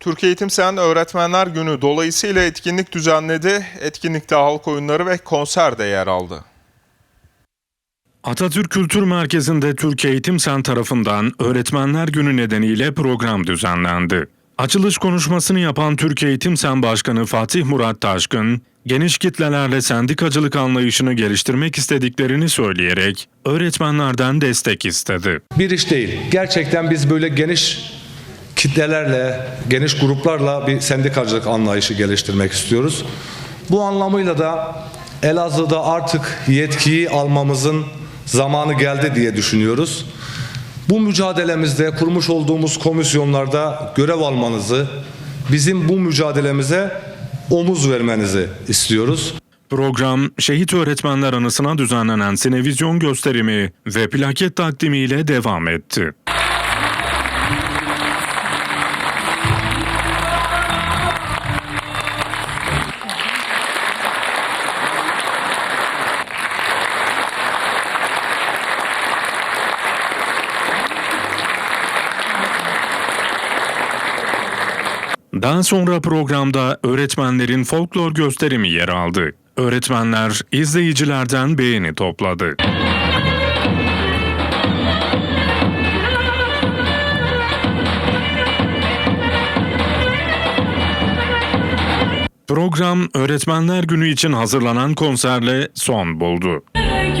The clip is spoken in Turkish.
Türkiye Eğitim Sen Öğretmenler Günü dolayısıyla etkinlik düzenledi. Etkinlikte halk oyunları ve konser de yer aldı. Atatürk Kültür Merkezi'nde Türkiye Eğitim Sen tarafından Öğretmenler Günü nedeniyle program düzenlendi. Açılış konuşmasını yapan Türkiye Eğitim Sen Başkanı Fatih Murat Taşkın, geniş kitlelerle sendikacılık anlayışını geliştirmek istediklerini söyleyerek öğretmenlerden destek istedi. bir iş değil. Gerçekten biz böyle geniş kitlelerle, geniş gruplarla bir sendikacılık anlayışı geliştirmek istiyoruz. Bu anlamıyla da Elazığ'da artık yetkiyi almamızın zamanı geldi diye düşünüyoruz. Bu mücadelemizde kurmuş olduğumuz komisyonlarda görev almanızı, bizim bu mücadelemize omuz vermenizi istiyoruz. Program, şehit öğretmenler anısına düzenlenen sinevizyon gösterimi ve plaket takdimiyle devam etti. Daha sonra programda öğretmenlerin folklor gösterimi yer aldı. Öğretmenler izleyicilerden beğeni topladı. Program Öğretmenler Günü için hazırlanan konserle son buldu. Müzik